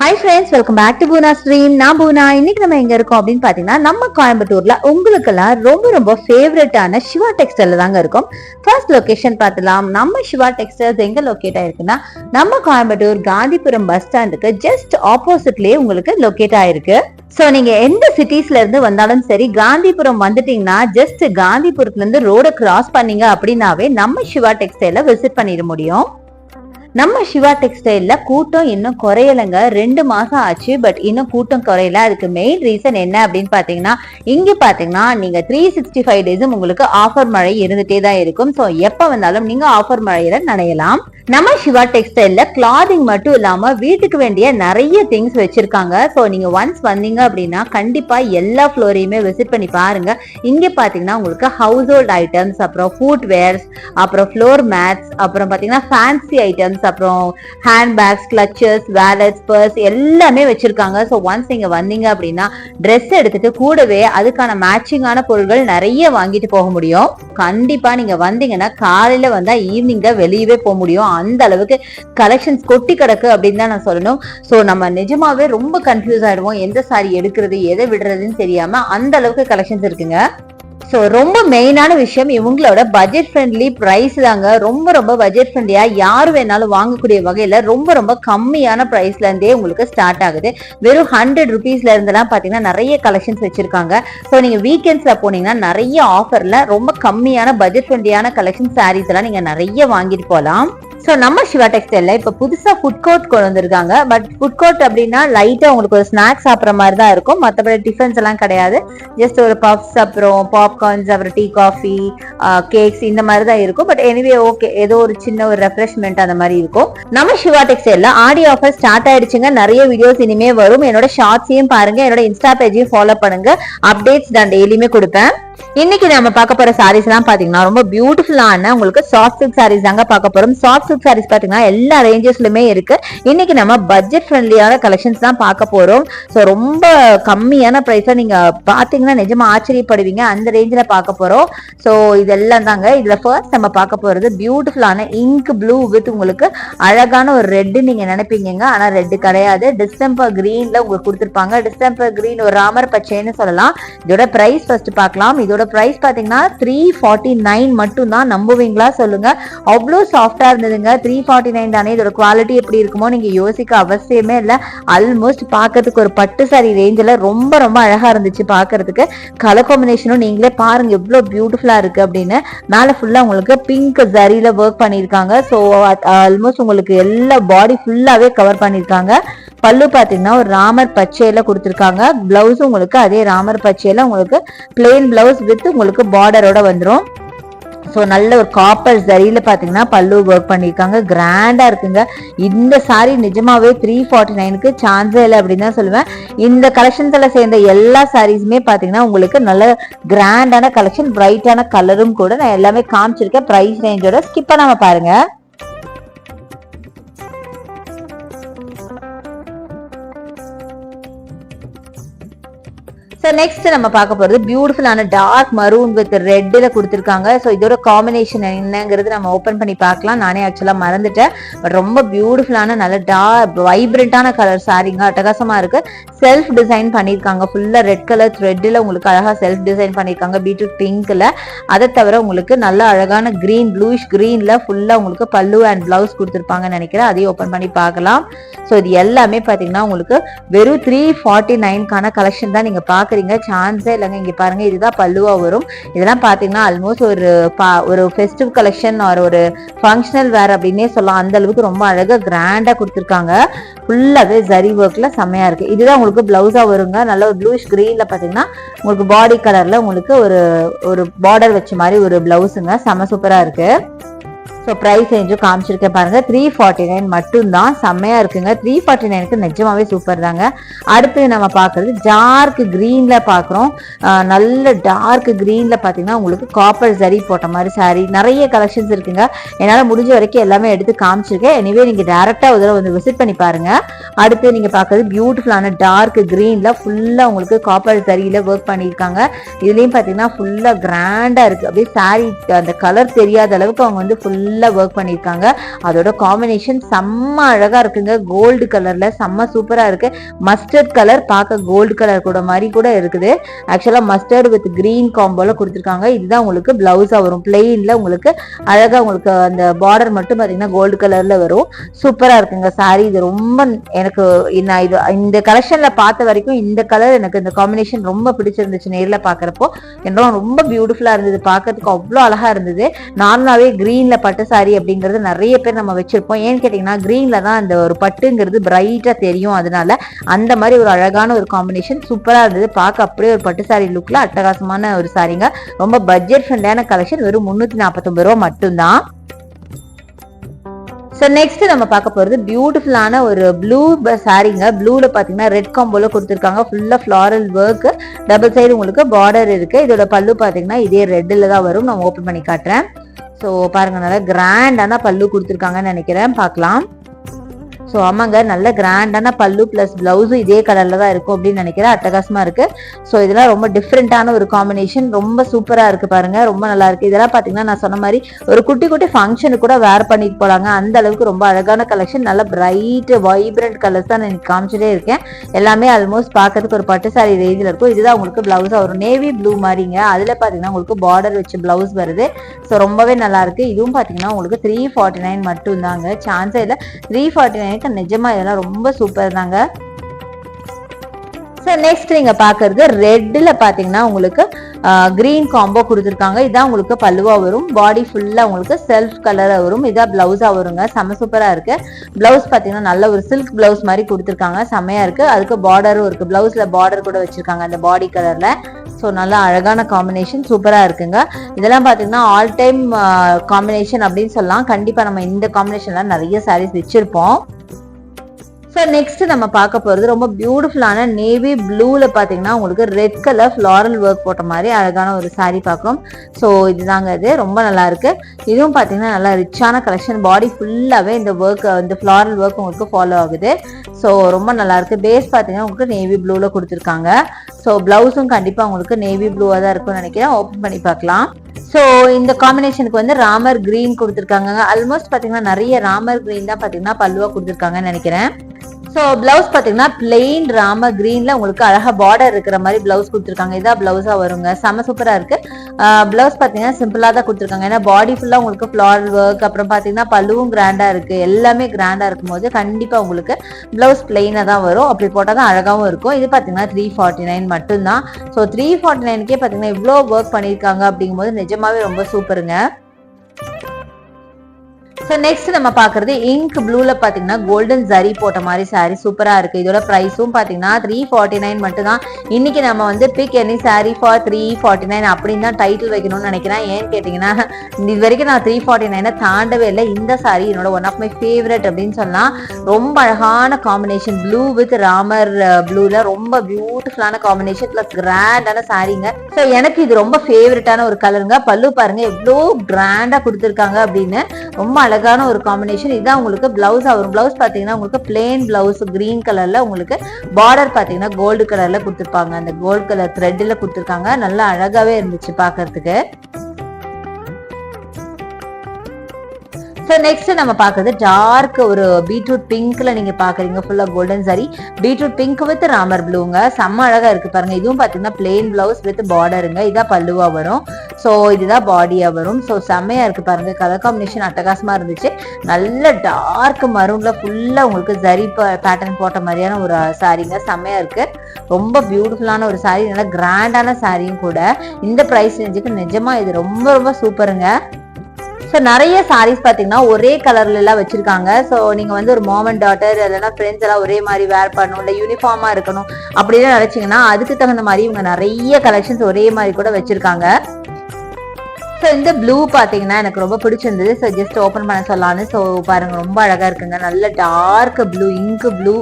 Hi friends welcome back to Poona stream நான் பூனா. இன்னைக்கு நம்ம எங்க இருக்கோம் அப்படின்னு பாத்தீங்கன்னா நம்ம கோயம்புத்தூர்ல உங்களுக்கெல்லாம் ரொம்ப ரொம்ப ஃபேவரட்டான சிவா டெக்ஸ்டைல தாங்க இருக்கும். ஃபர்ஸ்ட் லொகேஷன் பார்த்தலாம். நம்ம சிவா டெக்ஸ்டைல்ஸ் எங்க லொக்கேட் ஆயிருக்குன்னா நம்ம கோயம்புத்தூர் காந்திபுரம் பஸ் ஸ்டாண்டுக்கு ஜஸ்ட் ஆப்போசிட்லயே உங்களுக்கு லொக்கேட் ஆயிருக்கு. ஸோ நீங்க எந்த சிட்டிஸ்ல இருந்து வந்தாலும் சரி காந்திபுரம் வந்துட்டீங்கன்னா ஜஸ்ட் காந்திபுரத்துல இருந்து ரோட கிராஸ் பண்ணீங்க அப்படின்னாவே நம்ம சிவா டெக்ஸ்டைல விசிட் பண்ணிட முடியும். நம்ம சிவா டெக்ஸ்டைல்ல கூட்டம் இன்னும் குறையலைங்க. ரெண்டு மாசம் ஆச்சு பட் இன்னும் கூட்டம் குறையல. அதுக்கு மெயின் ரீசன் என்ன அப்படின்னு பாத்தீங்கன்னா இங்க பாத்தீங்கன்னா நீங்க த்ரீ சிக்ஸ்டி ஃபைவ் டேஸும் உங்களுக்கு ஆஃபர் மழை இருந்துட்டே தான் இருக்கும். ஸோ எப்ப வந்தாலும் நீங்க ஆஃபர் மழையில நனையலாம். நம்ம சிவா டெக்ஸ்டைல்ல கிளாதிங் மட்டும் இல்லாம வீட்டுக்கு வேண்டிய நிறைய திங்ஸ் வச்சிருக்காங்க. ஸோ நீங்க ஒன்ஸ் வந்தீங்க அப்படின்னா கண்டிப்பா எல்லா ஃப்ளோரையுமே விசிட் பண்ணி பாருங்க. இங்க பாத்தீங்கன்னா உங்களுக்கு ஹவுஸ் ஹோல்ட் ஐட்டம்ஸ் அப்புறம் ஃபுட் வேர்ஸ் அப்புறம் ஃப்ளோர் மேட்ஸ் அப்புறம் பாத்தீங்கன்னா ஃபேன்சி ஐட்டம்ஸ் அப்புறம் hand bags clutches wallets purse எல்லாமே வச்சிருக்காங்க. ஸோ ஒன்ஸ் இங்கே வந்தீங்க அப்படின்னா ட்ரெஸ் எடுத்துட்டு கூடவே அதுக்கான மேட்சிங்கான பொருட்கள் நிறைய வாங்கிட்டு போக முடியும். கண்டிப்பாக நீங்கள் வந்தீங்கன்னா காலையில் வந்தால் ஈவினிங் தான் வெளியவே போக முடியும். அந்த அளவுக்கு கலெக்ஷன்ஸ் கொட்டி கிடக்கு அப்படின்னு தான் நான் சொல்லணும். ஸோ நம்ம நிஜமாவே ரொம்ப கன்ஃபியூஸ் ஆகிடுவோம் எந்த சாரி எடுக்கிறது எதை விடுறதுன்னு தெரியாமல் அந்த அளவுக்கு கலெக்ஷன்ஸ் இருக்குங்க. ஸோ ரொம்ப மெயினான விஷயம் இவங்களோட பட்ஜெட் ஃப்ரெண்ட்லி ப்ரைஸ் தாங்க. ரொம்ப ரொம்ப பட்ஜெட் ஃப்ரெண்ட்லியா யார் வேணாலும் வாங்கக்கூடிய வகையில் ரொம்ப ரொம்ப கம்மியான ப்ரைஸ்லேருந்தே உங்களுக்கு ஸ்டார்ட் ஆகுது. வெறும் ஹண்ட்ரட் ருபீஸ்ல இருந்தெல்லாம் பார்த்தீங்கன்னா நிறைய கலெக்ஷன்ஸ் வச்சிருக்காங்க. ஸோ நீங்கள் வீக்கெண்ட்ஸில் போனீங்கன்னா நிறைய ஆஃபரில் ரொம்ப கம்மியான பட்ஜெட் ஃப்ரெண்ட்லியான கலெக்ஷன் சாரீஸ் எல்லாம் நீங்கள் நிறைய வாங்கிட்டு போகலாம் ஸோ நம்ம சிவா டெக்ஸ்டைல்ல இப்போ புதுசாக ஃபுட் கோர்ட் கொண்டு வந்திருக்காங்க. பட் ஃபுட் கோர்ட் அப்படின்னா லைட்டாக உங்களுக்கு ஒரு ஸ்நாக்ஸ் சாப்பிட்ற மாதிரி தான் இருக்கும். மற்றபடி டிஃபன்ஸ் எல்லாம் கிடையாது. ஜஸ்ட் ஒரு பஃப்ஸ் அப்புறம் பாப்கார்ன்ஸ் அப்புறம் டீ காஃபி கேக்ஸ் இந்த மாதிரி தான் இருக்கும். பட் எனிவே ஓகே ஏதோ ஒரு சின்ன ஒரு ரெஃப்ரெஷ்மெண்ட் அந்த மாதிரி இருக்கும். நம்ம சிவா டெக்ஸ்டைல்ல ஆடி ஆஃபர் ஸ்டார்ட் ஆயிடுச்சுங்க. நிறைய வீடியோஸ் இனிமே வரும். என்னோட ஷார்ட்ஸையும் பாருங்க. என்னோட இன்ஸ்டா பேஜையும் ஃபாலோ பண்ணுங்க. அப்டேட்ஸ் நான் டெய்லியுமே கொடுப்பேன். இன்னைக்கு நம்ம பார்க்க போற சாரீஸ் எல்லாம் பாத்தீங்கன்னா ரொம்ப பியூட்டிஃபுல்லான உங்களுக்கு சாஃப்ட் சில்க் சாரீஸ் தாங்க பார்க்க போறோம். சாஃப்ட் சில்க் சாரீஸ் பாத்தீங்கன்னா எல்லா ரேஞ்சஸ்லுமே இருக்கு. இன்னைக்கு நம்ம பட்ஜெட் ஃப்ரெண்ட்லியான கலெக்ஷன்ஸ் தான் பார்க்க போறோம். ஸோ ரொம்ப கம்மியான ப்ரைஸ்ல நீங்க பாத்தீங்கன்னா நிஜமா ஆச்சரியப்படுவீங்க. அந்த ரேஞ்சில் பார்க்க போறோம். ஸோ இதெல்லாம் தாங்க. இதுல ஃபர்ஸ்ட் நம்ம பார்க்க போறது பியூட்டிஃபுல்லான இங்க் ப்ளூ வித் உங்களுக்கு அழகான ஒரு ரெட்டு நீங்க நினைப்பீங்க ஆனா ரெட்டு கிடையாது. டிஸ்டம்பர் கிரீன்ல உங்களுக்கு கொடுத்துருப்பாங்க. டிஸ்டம்பர் கிரீன் ஒரு ராமர் பச்சைன்னு சொல்லலாம். இதோட பிரைஸ் ஃபர்ஸ்ட் பார்க்கலாம். இதோட ப்ரைஸ் பார்த்தீங்கன்னா த்ரீ ஃபார்ட்டி நைன் மட்டும் தான் நம்புவீங்களா சொல்லுங்க. அவ்வளோ சாஃப்டாக இருந்ததுங்க. த்ரீ ஃபார்ட்டி நைன் தானே இதோட குவாலிட்டி எப்படி இருக்குமோ நீங்கள் யோசிக்க அவசியமே இல்லை. ஆல்மோஸ்ட் பார்க்கறதுக்கு ஒரு பட்டு சாரி ரேஞ்சில் ரொம்ப ரொம்ப அழகாக இருந்துச்சு பார்க்கறதுக்கு கலர் காம்பினேஷனும் நீங்களே பாருங்க எவ்வளோ பியூட்டிஃபுல்லாக இருக்கு அப்படின்னு. மேலே ஃபுல்லாக உங்களுக்கு பிங்க் ஜரியில் ஒர்க் பண்ணியிருக்காங்க. ஸோ ஆல்மோஸ்ட் uh, உங்களுக்கு எல்லா பாடி ஃபுல்லாகவே கவர் பண்ணியிருக்காங்க. பல்லு பார்த்தீங்கன்னா ஒரு ராமர் பச்சையில் கொடுத்துருக்காங்க. பிளவுஸ் உங்களுக்கு அதே ராமர் பச்சையில் உங்களுக்கு பிளெயின் பிளவுஸ் வித் உங்களுக்கு பார்டரோட வந்துடும் ஸோ நல்ல ஒரு காப்பர் சரியில பார்த்தீங்கன்னா பல்லு ஒர்க் பண்ணியிருக்காங்க. கிராண்டாக இருக்குங்க. இந்த சாரி நிஜமாவே த்ரீ ஃபார்ட்டி நைனுக்கு சான்ஸே இல்லை அப்படின்னு தான் சொல்லுவேன். இந்த கலெக்ஷன்ஸில் சேர்ந்த எல்லா சாரீஸுமே பார்த்தீங்கன்னா உங்களுக்கு நல்ல கிராண்டான கலெக்ஷன் பிரைட்டான கலரும் கூட நான் எல்லாமே காமிச்சிருக்கேன். ப்ரைஸ் ரேஞ்சோட ஸ்கிப் பண்ணாமல் பாருங்கள் நெக்ஸ்ட் நம்ம பார்க்க போகிறது பியூட்டிஃபுல்லான டார்க் மரூன் வித் ரெட்டில் கொடுத்துருக்காங்க. ஸோ இதோட காம்பினேஷன் என்னங்கிறது நம்ம ஓப்பன் பண்ணி பார்க்கலாம். நானே ஆக்சுவலாக மறந்துட்டேன். பட் ரொம்ப பியூட்டிஃபுல்லான நல்ல டார்க் வைப்ரண்டான கலர் சாரிங்க அட்டகாசமாக இருக்கு. செல்ஃப் டிசைன் பண்ணியிருக்காங்க. ஃபுல்லாக ரெட் கலர் த்ரெட்டில் உங்களுக்கு அழகாக செல்ஃப் டிசைன் பண்ணியிருக்காங்க. பீட்ரூட் பிங்க்ல அதை தவிர உங்களுக்கு நல்ல அழகான கிரீன் ப்ளூஷ் க்ரீனில் ஃபுல்லாக உங்களுக்கு பல்லு அண்ட் ப்ளவுஸ் கொடுத்துருப்பாங்கன்னு நினைக்கிறேன். அதையும் ஓப்பன் பண்ணி பார்க்கலாம். ஸோ இது எல்லாமே பார்த்தீங்கன்னா உங்களுக்கு வெறும் த்ரீ ஃபார்ட்டி நைன்கான கலெக்ஷன் தான் நீங்கள் பார்க்குறீங்க. சான்ஸே இல்லைங்க. இங்கே பாருங்க இதுதான் பல்லுவா வரும். இதெல்லாம் பார்த்தீங்கன்னா ஆல்மோஸ்ட் ஒரு பா ஒரு ஃபெஸ்டிவ் கலெக்ஷன் ஒரு ஒரு ஃபங்க்ஷனல் வேர் அப்படின்னே சொல்லலாம். அந்த அளவுக்கு ரொம்ப அழகாக கிராண்டாக கொடுத்துருக்காங்க. ஃபுல்லாகவே ஜரி ஒர்க்கில் செம்மையாக இருக்குது இதுதான் உங்களுக்கு ப்ளவுஸாக வருங்க. நல்ல ஒரு ப்ளூஷ் க்ரீனில் பார்த்தீங்கன்னா உங்களுக்கு பாடி கலரில் உங்களுக்கு ஒரு ஒரு பார்டர் வச்ச மாதிரி ஒரு ப்ளவுஸுங்க செம்ம சூப்பராக இருக்குது ஸோ ப்ரைஸ் ரேஞ்சும் காமிச்சிருக்கேன் பாருங்க. த்ரீ ஃபார்ட்டி நைன் மட்டும்தான். செம்மையா இருக்குங்க. த்ரீ ஃபார்ட்டி நைனுக்கு நிஜமாவே சூப்பர் தாங்க. அடுத்து நம்ம பார்க்கறது டார்க் க்ரீனில் பார்க்குறோம். நல்ல டார்க் க்ரீனில் பார்த்தீங்கன்னா உங்களுக்கு காப்பர் ஜரி போட்ட மாதிரி சாரி நிறைய கலெக்ஷன்ஸ் இருக்குங்க. என்னால் முடிஞ்ச வரைக்கும் எல்லாமே எடுத்து காமிச்சிருக்கேன். எனிவே நீங்கள் டேரெக்டாக ஒரு தடவை வந்து விசிட் பண்ணி பாருங்க. அடுத்து நீங்கள் பார்க்கறது பியூட்டிஃபுல்லான டார்க் க்ரீனில் ஃபுல்லாக உங்களுக்கு காப்பர் சரியில் ஒர்க் பண்ணியிருக்காங்க. இதுலேயும் பார்த்தீங்கன்னா ஃபுல்லாக கிராண்டாக இருக்குது அப்படியே சாரீ அந்த கலர் தெரியாத அளவுக்கு அவங்க வந்து ஃபுல்லாக ஒர்க் பண்ணியிருக்காங்க. அதோட காம்பினேஷன் செம்ம அழகாக இருக்குங்க. கோல்டு கலரில் செம்ம சூப்பராக இருக்குது மஸ்டர்ட் கலர் பார்க்க கோல்டு கலர் கூட மாதிரி கூட இருக்குது. ஆக்சுவலாக மஸ்டர்ட் வித் க்ரீன் காம்போல கொடுத்துருக்காங்க. இதுதான் உங்களுக்கு ப்ளவுஸாக வரும். பிளெயினில் உங்களுக்கு அழகாக உங்களுக்கு அந்த பார்டர் மட்டும் பார்த்தீங்கன்னா கோல்டு கலரில் வரும். சூப்பராக இருக்குங்க சாரி இது ரொம்ப எனக்கு நான் இது இந்த கலெக்ஷனில் பார்த்த வரைக்கும் இந்த கலர் எனக்கு இந்த காம்பினேஷன் ரொம்ப பிடிச்சிருந்துச்சு நேரில் பார்க்குறப்போ. என்னோட ரொம்ப பியூட்டிஃபுல்லாக இருந்தது. பார்க்கறதுக்கு அவ்வளோ அழகாக இருந்தது. நார்மலாகவே க்ரீனில் பட்டு சாரி அப்படிங்கிறது நிறைய பேர் நம்ம வச்சிருப்போம். ஏன்னு கேட்டிங்கன்னா க்ரீனில் தான் அந்த ஒரு பட்டுங்கிறது பிரைட்டாக தெரியும். அதனால அந்த மாதிரி ஒரு அழகான ஒரு காம்பினேஷன் சூப்பராக இருந்தது. பார்க்க அப்படியே ஒரு பட்டு சாரி லுக்கில் அட்டகாசமான ஒரு சாரிங்க ரொம்ப பட்ஜெட் ஃப்ரெண்டான கலெக்ஷன் வெறும் முந்நூற்றி நாற்பத்தொம்பது ரூபா மட்டும்தான். ஸோ நெக்ஸ்ட் நம்ம பார்க்க போகிறது பியூட்டிஃபுல்லான ஒரு ப்ளூ சாரீங்க ப்ளூவில் பார்த்தீங்கன்னா ரெட் காம்போவில் கொடுத்துருக்காங்க. ஃபுல்லாக ஃப்ளாரல் ஒர்க் டபுள் சைடு உங்களுக்கு பார்டர் இருக்குது இதோட பல்லு பார்த்தீங்கன்னா இதே ரெட்டில் தான் வரும். நான் ஓப்பன் பண்ணி காட்டுறேன். ஸோ பாருங்க நல்லா கிராண்டான பல்லு கொடுத்துருக்காங்கன்னு நினைக்கிறேன். பார்க்கலாம். ஸோ ஆமாங்க நல்ல கிராண்டான பல்லு ப்ளஸ் ப்ளவுஸும் இதே கலரில் தான் இருக்கும் அப்படின்னு நினைக்கிறேன். அட்டகாசமாக இருக்குது ஸோ இதெல்லாம் ரொம்ப டிஃப்ரெண்ட்டான ஒரு காம்பினேஷன் ரொம்ப சூப்பராக இருக்குது பாருங்கள் ரொம்ப நல்லா இருக்குது இதெல்லாம் பார்த்தீங்கன்னா நான் சொன்ன மாதிரி ஒரு குட்டி குட்டி ஃபங்க்ஷனுக்கு கூட வேர் பண்ணிட்டு போகலாங்க அந்த அளவுக்கு ரொம்ப அழகான கலெக்ஷன் நல்ல பிரைட் வைப்ரண்ட் கலர்ஸ் தான் நான் காமிச்சிட்டே இருக்கேன். எல்லாமே ஆல்மோஸ்ட் பார்க்கறதுக்கு ஒரு பட்டு சாரி ரேஞ்சில் இருக்கும். இதுதான் உங்களுக்கு ப்ளவுஸாக ஒரு நேவி ப்ளூ மாதிரிங்க. அதில் பார்த்தீங்கன்னா உங்களுக்கு பார்டர் வச்சு ப்ளவுஸ் வருது. ஸோ ரொம்பவே நல்லாயிருக்கு இதுவும் பார்த்தீங்கன்னா உங்களுக்கு த்ரீ ஃபார்ட்டி நைன் மட்டும் தாங்க சான்ஸே இல்லை. த்ரீ ஃபார்ட்டி நைன் எனக்கு நிஜமா இதெல்லாம் ரொம்ப சூப்பர் தாங்க. நெக்ஸ்ட் நீங்க பாக்குறது ரெட்ல பாத்தீங்கன்னா உங்களுக்கு கிரீன் காம்போ கொடுத்துருக்காங்க. இதான் உங்களுக்கு பல்லுவா வரும். பாடி ஃபுல்லா உங்களுக்கு செல்ஃப் கலரா வரும். இதான் பிளவுஸா வருங்க. செம சூப்பரா இருக்கு. பிளவுஸ் பாத்தீங்கன்னா நல்ல ஒரு சில்க் பிளவுஸ் மாதிரி கொடுத்துருக்காங்க. செமையா இருக்கு. அதுக்கு பார்டரும் இருக்கு. பிளவுஸ்ல பார்டர் கூட வச்சிருக்காங்க அந்த பாடி கலர்ல ஸோ நல்லா அழகான காம்பினேஷன் சூப்பராக இருக்குங்க. இதெல்லாம் பார்த்தீங்கன்னா ஆல் டைம் காம்பினேஷன் அப்படின்னு சொல்லலாம். கண்டிப்பாக நம்ம இந்த காம்பினேஷன்லாம் நிறைய சாரீஸ் வச்சுருப்போம். ஸோ நெக்ஸ்ட் நம்ம பார்க்க போகிறது ரொம்ப பியூட்டிஃபுல்லான நேவி ப்ளூவில் பார்த்தீங்கன்னா உங்களுக்கு ரெட் கலர் ஃப்ளாரல் ஒர்க் போட்ட மாதிரி அழகான ஒரு சாரீ பார்க்கும். ஸோ இதுதாங்க இது. ரொம்ப நல்லா இருக்கு. இதுவும் பார்த்தீங்கன்னா நல்லா ரிச்சான கலெக்ஷன் பாடி ஃபுல்லாகவே இந்த ஒர்க் இந்த ஃப்ளாரல் ஒர்க் உங்களுக்கு ஃபாலோ ஆகுது. ஸோ ரொம்ப நல்லா இருக்கு. பேஸ் பார்த்தீங்கன்னா உங்களுக்கு நேவி ப்ளூவில் கொடுத்துருக்காங்க. ஸோ ப்ளவுஸும் கண்டிப்பாக உங்களுக்கு நேவி ப்ளூவாக தான் இருக்கும்னு நினைக்கிறேன். ஓப்பன் பண்ணி பார்க்கலாம். ஸோ இந்த காம்பினேஷனுக்கு வந்து ராமர் கிரீன் கொடுத்துருக்காங்க ஆல்மோஸ்ட் பார்த்தீங்கன்னா நிறைய ராமர் கிரீன் தான் பார்த்தீங்கன்னா பல்லுவாக கொடுத்துருக்காங்கன்னு நினைக்கிறேன். ஸோ பிளவுஸ் பார்த்தீங்கன்னா பிளெயின் ராம கிரீன்ல உங்களுக்கு அழகாக பார்டர் இருக்கிற மாதிரி பிளவுஸ் கொடுத்துருக்காங்க. இதான் பிளவுஸாக வருங்க. செம சூப்பராக இருக்கு. பிளவுஸ் பார்த்தீங்கன்னா சிம்பிளாக தான் கொடுத்துருக்காங்க. ஏன்னா பாடி ஃபுல்லாக உங்களுக்கு ஃப்ளாரல் ஒர்க் அப்புறம் பார்த்தீங்கன்னா பல்லுவும் கிராண்டாக இருக்கு. எல்லாமே கிராண்டாக இருக்கும் போது உங்களுக்கு பிளவுஸ் பிளெயினாக தான் வரும். அப்படி போட்டால் தான் அழகாகவும் இருக்கும். இது பார்த்தீங்கன்னா த்ரீ ஃபார்ட்டி நைன் மட்டும்தான். ஸோ த்ரீ ஃபார்ட்டி நைனுக்கே பார்த்தீங்கன்னா இவ்வளோ ஒர்க் பண்ணியிருக்காங்க அப்படிங்கும்போது நிஜமாவே ரொம்ப சூப்பருங்க ஸோ நெக்ஸ்ட் நம்ம பார்க்குறது இங்க் ப்ளூவில் பார்த்தீங்கன்னா கோல்டன் ஜரி போட்ட மாதிரி சாரீ சூப்பராக இருக்குது இதோட ப்ரைஸும் பார்த்தீங்கன்னா த்ரீ ஃபார்ட்டி நைன் மட்டும் தான் இன்னைக்கு நம்ம வந்து pick any sari for three forty nine அப்படின்னு தான் டைட்டில் வைக்கணும்னு நினைக்கிறேன். ஏன்னு கேட்டிங்கன்னா இது வரைக்கும் நான் த்ரீ ஃபார்ட்டி நைனை தாண்டவே இல்லை. இந்த சாரீ என்னோட ஒன் ஆஃப் மை ஃபேவரட் அப்படின்னு சொல்லலாம். ரொம்ப அழகான காம்பினேஷன் ப்ளூ வித் ராமர் ப்ளூவில் ரொம்ப பியூட்டிஃபுல்லான காம்பினேஷன் ப்ளஸ் கிராண்டான சாரீங்க ஸோ எனக்கு இது ரொம்ப ஃபேவரட்டான ஒரு கலருங்க பல்லு பாருங்க எவ்வளோ கிராண்டாக கொடுத்துருக்காங்க அப்படின்னு. ரொம்ப அழகான ஒரு காம்பினேஷன் இதான் உங்களுக்கு பிளவுஸ் ஆகும் பிளவுஸ் பார்த்தீங்கன்னா உங்களுக்கு பிளெயின் பிளவுஸ் கிரீன் கலர்ல உங்களுக்கு பார்டர் பார்த்தீங்கன்னா கோல்டு கலர்ல கொடுத்துருப்பாங்க. அந்த கோல்டு கலர் த்ரெட்டில் கொடுத்துருக்காங்க. நல்லா அழகாவே இருந்துச்சு பார்க்கறதுக்கு ஸோ நெக்ஸ்ட் நம்ம பார்க்குறது டார்க் ஒரு பீட்ரூட் பிங்க்ல நீங்க பாக்குறீங்க ஃபுல்லா golden sari beetroot pink with Ramar ப்ளூங்க செம்ம அழகா இருக்கு பாருங்க. இதுவும் பாத்தீங்கன்னா பிளெயின் பிளவுஸ் வித் பார்டருங்க இதான் பல்லுவா வரும். ஸோ இதுதான் பாடியா வரும். ஸோ செம்மையா இருக்கு பாருங்க. கலர் காம்பினேஷன் அட்டகாசமா இருந்துச்சு. நல்ல டார்க் மரூன்ல ஃபுல்லா உங்களுக்கு ஜரி பேட்டர்ன் போட்ட மாதிரியான ஒரு சாரீங்க செம்மையா இருக்கு. ரொம்ப பியூட்டிஃபுல்லான ஒரு சாரீ நல்லா கிராண்டான சாரியும் கூட. இந்த ப்ரைஸ் ரேஞ்சுக்கு நிஜமா இது ரொம்ப ரொம்ப சூப்பருங்க ஸோ நிறைய சாரீஸ் பார்த்தீங்கன்னா ஒரே கலர்ல எல்லாம் வச்சிருக்காங்க. ஸோ நீங்க வந்து ஒரு மோமன் டாட்டர் இல்லைன்னா ஃப்ரெண்ட்ஸ் எல்லாம் ஒரே மாதிரி வேர் பண்ணணும் இல்லை யூனிஃபார்மா இருக்கணும் அப்படின்னு நினைச்சிங்கன்னா அதுக்கு தகுந்த மாதிரி இவங்க நிறைய கலெக்ஷன்ஸ் ஒரே மாதிரி கூட வச்சிருக்காங்க. ஸோ இந்த ப்ளூ பார்த்தீங்கன்னா எனக்கு ரொம்ப பிடிச்சிருந்தது. ஸோ ஜஸ்ட் ஓப்பன் பண்ண சொல்லலான்னு ஸோ பாருங்க ரொம்ப அழகாக இருக்குங்க. நல்ல டார்க் ப்ளூ இங்கு ப்ளூ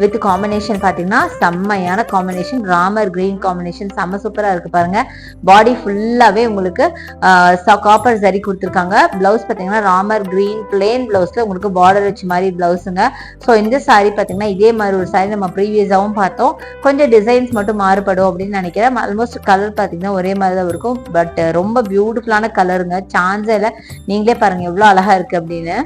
வித் காம்பினேஷன் பார்த்தீங்கன்னா செம்மையான காம்பினேஷன் ராமர் கிரீன் காம்பினேஷன் செம்ம சூப்பராக இருக்கு பாருங்க. பாடி ஃபுல்லாகவே உங்களுக்கு காப்பர் சரி கொடுத்துருக்காங்க. ப்ளவுஸ் பார்த்தீங்கன்னா ராமர் கிரீன் பிளேன் ப்ளவுஸில் உங்களுக்கு பார்டர் வச்ச மாதிரி ப்ளவுஸுங்க ஸோ இந்த சாரீ பார்த்தீங்கன்னா இதே மாதிரி ஒரு சாரீ நம்ம ப்ரீவியஸாகவும் பார்த்தோம். கொஞ்சம் டிசைன்ஸ் மட்டும் மாறுபடும் அப்படின்னு நினைக்கிறேன். ஆல்மோஸ்ட் கலர் பார்த்தீங்கன்னா ஒரே மாதிரி தான் இருக்கும். பட் ரொம்ப பியூட்டிஃபுல்லான கலருங்க சான்ஸே இல்லை. நீங்களே பாருங்க எவ்வளோ அழகா இருக்கு அப்படின்னு.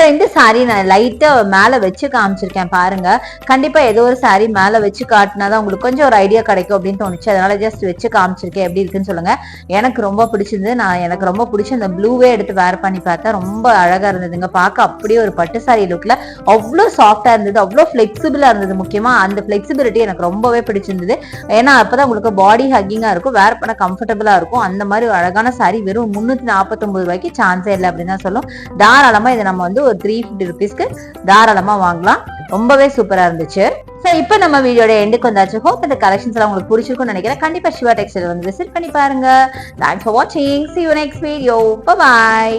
ஸோ இந்த சாரி நான் லைட்டாக மேலே வச்சு காமிச்சிருக்கேன் பாருங்க. கண்டிப்பாக ஏதோ ஒரு சாரி மேலே வச்சு காட்டினா தான் உங்களுக்கு கொஞ்சம் ஒரு ஐடியா கிடைக்கும் அப்படின்னு தோணுச்சு. அதனால ஜஸ்ட் வச்சு காமிச்சிருக்கேன். எப்படி இருக்குன்னு சொல்லுங்க. எனக்கு ரொம்ப பிடிச்சிருந்து நான் எனக்கு ரொம்ப பிடிச்ச அந்த ப்ளூவே எடுத்து வேர் பண்ணி பார்த்தா ரொம்ப அழகாக இருந்ததுங்க. பார்க்க அப்படியே ஒரு பட்டு சாரி லுக்கில் அவ்வளோ சாஃப்டாக இருந்தது. அவ்வளோ ஃப்ளெக்சிபிளாக இருந்தது முக்கியமாக அந்த ஃப்ளெக்சிபிலிட்டி எனக்கு ரொம்பவே பிடிச்சிருந்தது. ஏன்னா அப்பதான் உங்களுக்கு பாடி ஹக்கிங்காக இருக்கும். வேர் பண்ண கம்ஃபர்டபுளாக இருக்கும். அந்த மாதிரி ஒரு அழகான சாரி வெறும் முந்நூற்றி நாற்பத்தொம்பது ரூபாய்க்கு சான்ஸே இல்லை அப்படின்னு தான் சொல்லும். தாராளமாக இதை நம்ம வந்து ஒரு த்ரீ ஃபிஃப்டி ருபீஸ்க்கு தாராளமா வாங்கலாம். ரொம்பவே சூப்பரா இருந்துச்சு. ஸோ இப்போ நம்ம வீடியோட எண்டுக்கு வந்தாச்சு. ஹோப் இந்த கலெக்ஷன்ஸ் எல்லாம் உங்களுக்கு பிடிச்சிருக்கும்னு நினைக்கிறேன். கண்டிப்பா சிவா டெக்ஸ்டைல் வந்து விசிட் பண்ணி பாருங்க. தேங்க்ஸ் ஃபார் வாட்சிங் see you next video bye